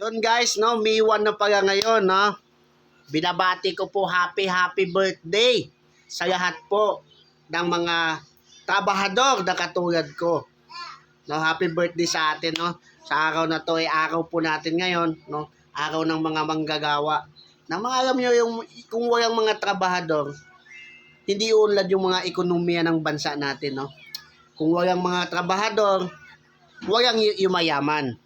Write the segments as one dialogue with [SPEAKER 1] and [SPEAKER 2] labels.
[SPEAKER 1] Yun guys, no, 1 na pala ngayon, no. Binabati ko po happy happy birthday sa lahat po ng mga trabahador na katulad ko. No, happy birthday sa atin, no. Sa araw na to ay araw po natin ngayon, no. Araw ng mga manggagawa. Na mga alam nyo yung kung walang mga trabahador, hindi unlad yung mga ekonomiya ng bansa natin, no. Kung walang mga trabahador, walang yumayaman.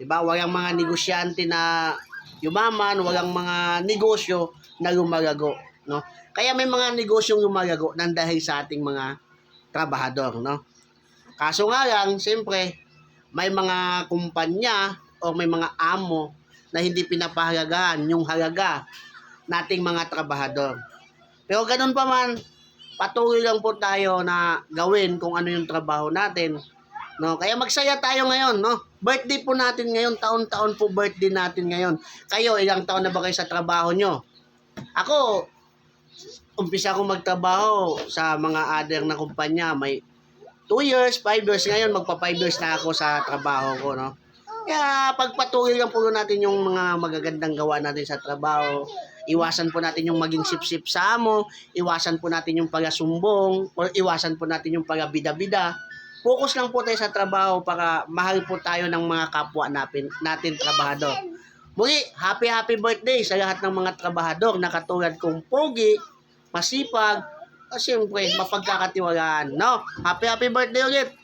[SPEAKER 1] Diba? Walang mga negosyante na yumaman, walang mga negosyo na lumalago, no? Kaya may mga negosyong lumalago nang dahil sa ating mga trabahador, no? Kaso nga lang, siyempre, may mga kumpanya o may mga amo na hindi pinapahalagahan yung halaga nating mga trabahador. Pero ganun pa man, patuloy lang po tayo na gawin kung ano yung trabaho natin. No, kaya magsaya tayo ngayon, no? Birthday po natin ngayon, taon-taon po birthday natin ngayon. Kayo, ilang taon na ba kayo sa trabaho nyo? Ako, umpisa ko magtrabaho sa mga other na kumpanya. May 2 years, 5 years ngayon, magpa 5 years na ako sa trabaho ko, no? Kaya pagpatuloy lang po natin yung mga magagandang gawa natin sa trabaho. Iwasan po natin yung maging sip-sip sa amo, iwasan po natin yung pagasumbong, or iwasan po natin yung pagabida-bida. Focus lang po tayo sa trabaho para mahal po tayo ng mga kapwa natin, natin trabahador. Muli, happy happy birthday sa lahat ng mga trabahador na katulad kong pogi, masipag, at siyempre, mapagkakatiwalaan. No? Happy happy birthday ulit!